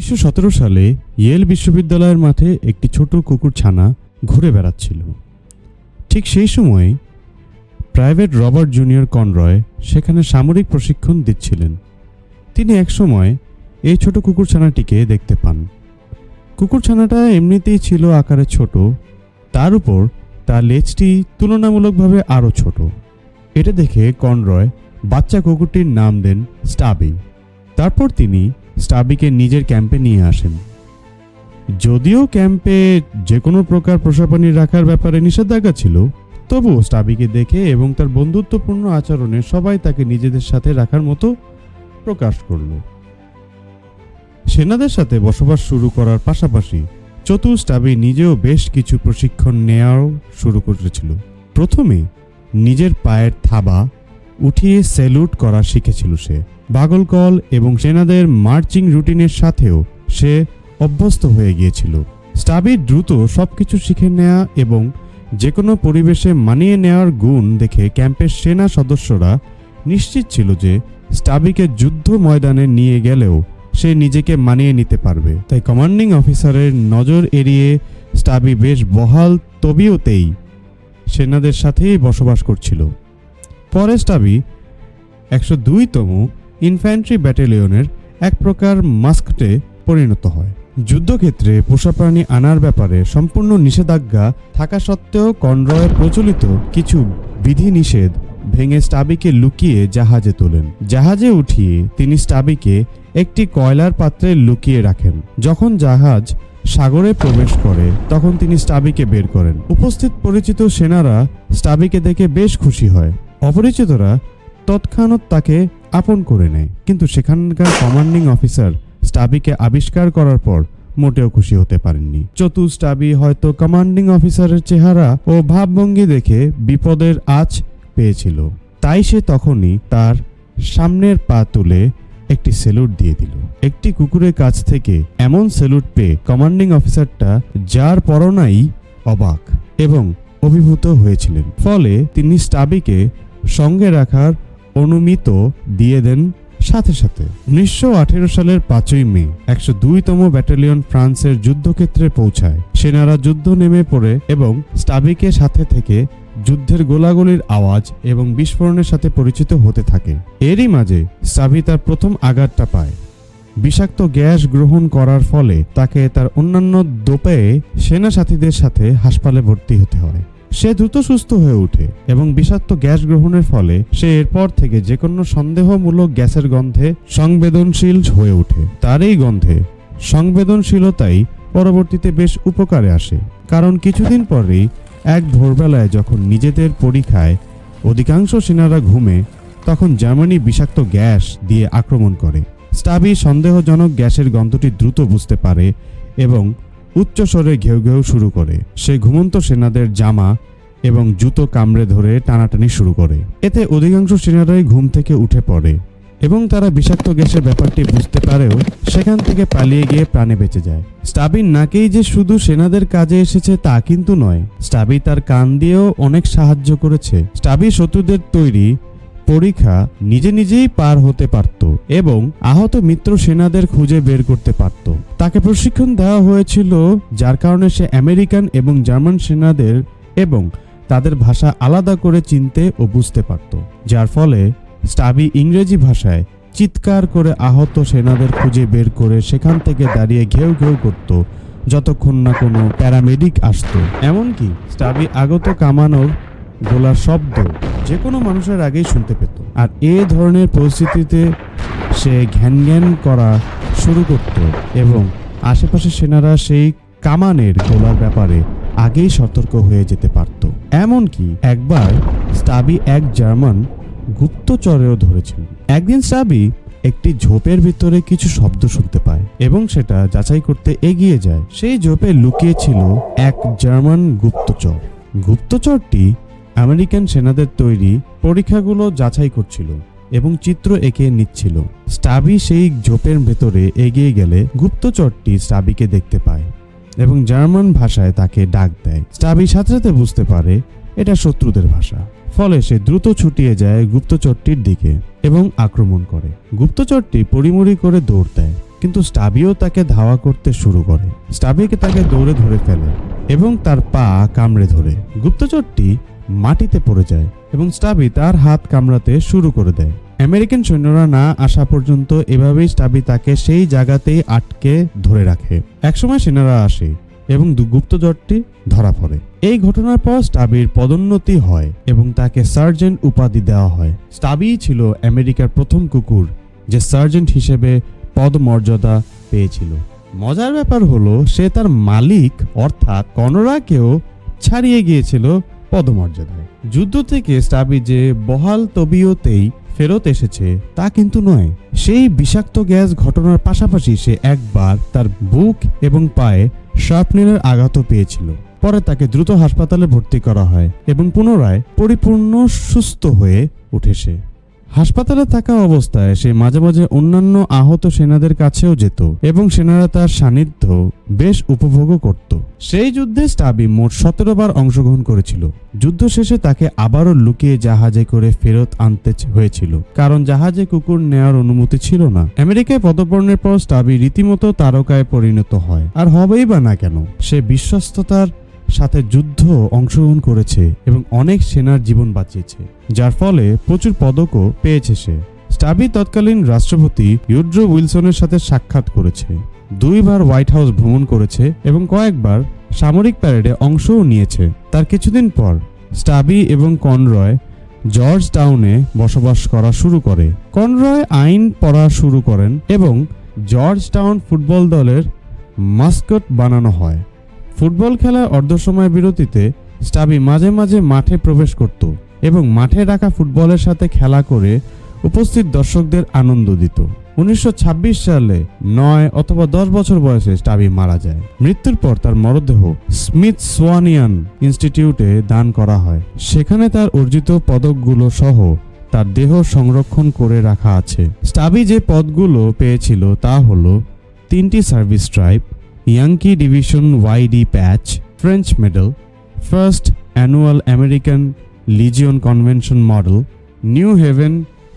উনিশশো সতেরো সালে ইয়েল বিশ্ববিদ্যালয়ের মাঠে একটি ছোট কুকুর ছানা ঘুরে বেড়াচ্ছিল। ঠিক সেই সময় প্রাইভেট রবার্ট জুনিয়র কনরয় সেখানে সামরিক প্রশিক্ষণ দিচ্ছিলেন। তিনি একসময় এই ছোট কুকুরছানাটিকে দেখতে পান। কুকুরছানাটা এমনিতেই ছিল আকারে ছোট, তার উপর তার লেজটি তুলনামূলকভাবে আরও ছোট। এটা দেখে কনরয় বাচ্চা কুকুরটির নাম দেন স্টাবি। তারপর তিনি স্টাবিকে নিজের ক্যাম্পে নিয়ে আসেন। যদিও ক্যাম্পে যে কোনো প্রকার প্রসাপানি রাখার ব্যাপারে নিষেধাজ্ঞা ছিল, তবুও স্টাবিকে দেখে এবং তার বন্ধুত্বপূর্ণ আচরণে সবাই তাকে নিজেদের সাথে রাখার মতো প্রকাশ করল। সেনাদের সাথে বসবাস শুরু করার পাশাপাশি চতুর স্টাবি নিজেও বেশ কিছু প্রশিক্ষণ নেওয়াও শুরু করেছিল। প্রথমে নিজের পায়ের থাবা উঠিয়ে স্যালুট করা শিখেছিল সে। বাগলকল এবং সেনাদের মার্চিং রুটিনের সাথেও সে অভ্যস্ত হয়ে গিয়েছিল। স্টাবি দ্রুত সবকিছু শিখে নেওয়া এবং যে কোনো পরিবেশে মানিয়ে নেওয়ার গুণ দেখে ক্যাম্পের সেনা সদস্যরা নিশ্চিত ছিল যে স্টাবিকে যুদ্ধ ময়দানে নিয়ে গেলেও সে নিজেকে মানিয়ে নিতে পারবে। তাই কমান্ডিং অফিসারের নজর এড়িয়ে স্টাবি বেশ বহাল তবিয়তেই সেনাদের সাথেই বসবাস করছিল। পরে স্টাবি একশো দুইতম ইনফ্যান্ট্রি ব্যাটালিয়নের এক প্রকার মাস্কটে পরিণত হয়। যুদ্ধক্ষেত্রে পোষা প্রাণী আনার ব্যাপারে সম্পূর্ণ নিষেধাজ্ঞা থাকা সত্ত্বেও কনরয়ের প্রচলিত কিছু বিধিনিষেধ ভেঙে স্টাবিকে লুকিয়ে জাহাজে তোলেন। জাহাজে উঠিয়ে তিনি স্টাবিকে একটি কয়লার পাত্রে লুকিয়ে রাখেন। যখন জাহাজ সাগরে প্রবেশ করে, তখন তিনি স্টাবিকে বের করেন। উপস্থিত পরিচিত সেনারা স্টাবিকে দেখে বেশ খুশি হয়। অপরিচিতরা তৎক্ষণাৎ তাকে আপন করে নেয়। কিন্তু সেখানকার কমান্ডিং অফিসার স্টাবিকে আবিষ্কার করার পর মোটেও খুশি হতে পারেননি। চতু স্টাবি হয়তো কমান্ডিং অফিসারের চেহারা ও ভাবভঙ্গি দেখে বিপদের আঁচ পেয়েছিল। তাই সে তখনই তার সামনের পা তুলে একটি সেলুট দিয়ে দিল। একটি কুকুরের কাছ থেকে এমন সেলুট পেয়ে কমান্ডিং অফিসারটা যার পরনাই অবাক এবং অভিভূত হয়েছিলেন। ফলে তিনি স্টাবিকে সঙ্গে রাখার অনুমিত দিয়ে দেন সাথে সাথে। উনিশশো সালের পাঁচই মে, একশো দুইতম ব্যাটালিয়ন ফ্রান্সের যুদ্ধক্ষেত্রে পৌঁছায়। সেনারা যুদ্ধ নেমে পড়ে এবং স্টাবিকে সাথে থেকে যুদ্ধের গোলাগুলির আওয়াজ এবং বিস্ফোরণের সাথে পরিচিত হতে থাকে। এরই মাঝে স্টাবি তার প্রথম আঘাতটা পায়। বিষাক্ত গ্যাস গ্রহণ করার ফলে তাকে তার অন্যান্য দোপে সেনা সাথীদের সাথে হাসপাতালে ভর্তি হতে হয়। সে দ্রুত সুস্থ হয়ে ওঠে এবং বিষাক্ত গ্যাস গ্রহণের ফলে সে এরপর থেকে যে কোনো সন্দেহমূলক গ্যাসের গন্ধে সংবেদনশীল হয়ে ওঠে। তার এই গন্ধে সংবেদনশীলতাই পরবর্তীতে বেশ উপকারে আসে, কারণ কিছুদিন পরেই এক ভোরবেলায় যখন নিজেদের পরীক্ষায় অধিকাংশ সেনারা ঘুমে, তখন জার্মানি বিষাক্ত গ্যাস দিয়ে আক্রমণ করে। স্টাবি সন্দেহজনক গ্যাসের গন্ধটি দ্রুত বুঝতে পারে এবং উচ্চস্বরে ঘেউ ঘেউ শুরু করে। সে ঘুমন্ত সেনাদের জামা এবং জুতো কামড়ে ধরে টানাটানি শুরু করে। এতে অধিকাংশ সেনারাই ঘুম থেকে উঠে পড়ে এবং তারা বিষাক্ত গ্যাসের ব্যাপারটি বুঝতে পারেও সেখান থেকে পালিয়ে গিয়ে প্রাণে বেঁচে যায়। স্টাবির নাকেই যে শুধু সেনাদের কাজে এসেছে তা কিন্তু নয়। স্টাবি তার কান দিয়েও অনেক সাহায্য করেছে। স্টাবি শত্রুদের তৈরি পরীক্ষা নিজে নিজেই পার হতে পারত এবং আহত মিত্র সেনাদের খুঁজে বের করতে পারত। তাকে প্রশিক্ষণ দেওয়া হয়েছিল, যার কারণে সে আমেরিকান এবং জার্মান সেনাদের এবং তাদের ভাষা আলাদা করে চিনতে ও বুঝতে পারত, যার ফলে স্টাবি ইংরেজি ভাষায় চিৎকার করে আহত সেনাদের খুঁজে বের করে সেখান থেকে দাঁড়িয়ে ঘেউ ঘেউ করত, যতক্ষণ না কোনো প্যারামেডিক আসতো। এমনকি স্টাবি আগত কামানোর গোলার শব্দ যে কোনো মানুষের আগেই শুনতে পেত। আর এ ধরনের পরিস্থিতিতে সে ঘ্যান ঘ্যান করা শুরু করত এবং আশেপাশে সেনারা সেই কামানের গোলার ব্যাপারে আগেই সতর্ক হয়ে যেতে পারত। এমনকি একবার স্টাবি এক জার্মান গুপ্তচরেও ধরেছিল একদিন স্টাবি একটি ঝোপের ভিতরে কিছু শব্দ শুনতে পায় এবং সেটা যাচাই করতে এগিয়ে যায়। সেই ঝোপে লুকিয়ে ছিল এক জার্মান গুপ্তচর। গুপ্তচরটি আমেরিকান সেনাদের তৈরি পরীক্ষাগুলো যাচাই করছিল এবং চিত্র এঁকে নিচ্ছিল। স্টাবি সেই ঝোপের ভেতরে এগিয়ে গেলে গুপ্তচরটি স্টাবিকে দেখতে পায় এবং জার্মান ভাষায় তাকে ডাক দেয়। স্টাবি সাথে সাথে বুঝতে পারে এটা শত্রুদের ভাষা। ফলে সে দ্রুত ছুটিয়ে যায় গুপ্তচরটির দিকে এবং আক্রমণ করে। গুপ্তচরটি পরিমরি করে দৌড় দেয়, কিন্তু স্টাবিও তাকে ধাওয়া করতে শুরু করে। স্টাবিকে তাকে দৌড়ে ধরে ফেলে এবং তার পা কামড়ে ধরে। গুপ্তচরটি মাটিতে পড়ে যায় এবং স্টাবি তার হাত কামড়াতে শুরু করে দেয়। আমেরিকান সৈন্যরা না আসা পর্যন্ত এভাবেই স্টাবি তাকে সেই জায়গাতেই আটকে ধরে রাখে। একসময় সেনারা আসে এবং গুপ্তচরটি ধরা পড়ে। এই ঘটনার পর স্টাবির পদোন্নতি হয় এবং তাকে সার্জেন্ট উপাধি দেওয়া হয়। স্টাবি ছিল আমেরিকার প্রথম কুকুর যে সার্জেন্ট হিসেবে পদমর্যাদা পেয়েছিল। মজার ব্যাপার হলো, সে তার মালিক অর্থাৎ কনরাকেও ছাড়িয়ে গিয়েছিল পদমর্যাদায়। যুদ্ধ থেকে স্টাবি যে বহাল তবিয়তেই ফেরত এসেছে, তা কিন্তু নয়। সেই বিষাক্ত গ্যাস ঘটনার পাশাপাশি সে একবার তার বুক এবং পায়ে শার্পনেলের আঘাতও পেয়েছিল। পরে তাকে দ্রুত হাসপাতালে ভর্তি করা হয় এবং পুনরায় পরিপূর্ণ সুস্থ হয়ে উঠে সে। হাসপাতালে থাকা অবস্থায় সে মাঝে মাঝে অন্যান্য আহত সেনাদের কাছেও যেত এবং সেনারা তার সান্নিধ্য বেশ উপভোগও করত। সেই যুদ্ধে স্টাবি মোট সতেরো বার অংশগ্রহণ করেছিল। যুদ্ধ শেষে তাকে আবারও লুকিয়ে জাহাজে করে ফেরত আনতে হয়েছিল। কারণ জাহাজে কুকুর নেওয়ার অনুমতি ছিল না। আমেরিকায় পদপর্ণের পর স্টাবি রীতিমতো তারকায় পরিণত হয়। আর হবেই বা না কেন, সে বিশ্বস্ততার সাথে যুদ্ধ অংশগ্রহণ করেছে এবং অনেক সেনার জীবন বাঁচিয়েছে, যার ফলে প্রচুর পদকও পেয়েছে সে। স্টাবি তৎকালীন রাষ্ট্রপতি ইউড্রো উইলসনের সাথে সাক্ষাৎ করেছে। দুইবার হোয়াইট হাউস ভ্রমণ করেছে এবং কয়েকবার সামরিক প্যারেডে অংশও নিয়েছে। তার কিছুদিন পর স্টাবি এবং কনরয় জর্জ টাউনে বসবাস করা শুরু করে। কনরয় আইন পড়া শুরু করেন এবং জর্জ টাউন ফুটবল দলের মাস্কট বানানো হয়। ফুটবল খেলার অর্ধ সময় বিরতিতে স্টাবি মাঝে মাঝে মাঠে প্রবেশ করত এবং মাঠে রাখা ফুটবলের সাথে খেলা করে উপস্থিত দর্শকদের আনন্দ দিত। উনিশশো ছাব্বিশ সালে নয় অথবা দশ বছর বয়সে স্টাবি মারা যায়। মৃত্যুর পর তার মরদেহ স্মিথ সোয়ানিয়ান ইনস্টিটিউটে দান করা হয়। সেখানে তার অর্জিত পদকগুলো সহ তার দেহ সংরক্ষণ করে রাখা আছে। স্টাবি যে পদগুলো পেয়েছিল তা হলো তিনটি service tribe Yankee division Y D patch French medal first annual American Legion convention model New Haven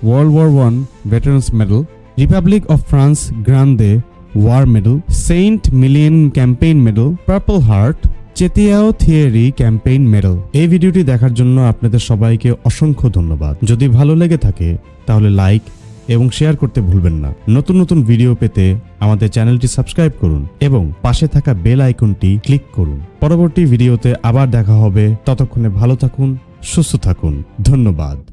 world war one veterans medal republic of France grande war medal saint Mihiel campaign medal purple heart Chateau Thierry campaign medal এই ভিডিওটি দেখার জন্য আপনাদের সবাইকে অসংখ্য ধন্যবাদ। যদি ভালো লেগে থাকে, তাহলে লাইক এবং শেয়ার করতে ভুলবেন না। নতুন নতুন ভিডিও পেতে আমাদের চ্যানেলটি সাবস্ক্রাইব করুন এবং পাশে থাকা বেল আইকনটি ক্লিক করুন। পরবর্তী ভিডিওতে আবার দেখা হবে। ততক্ষণে ভালো থাকুন, সুস্থ থাকুন। ধন্যবাদ।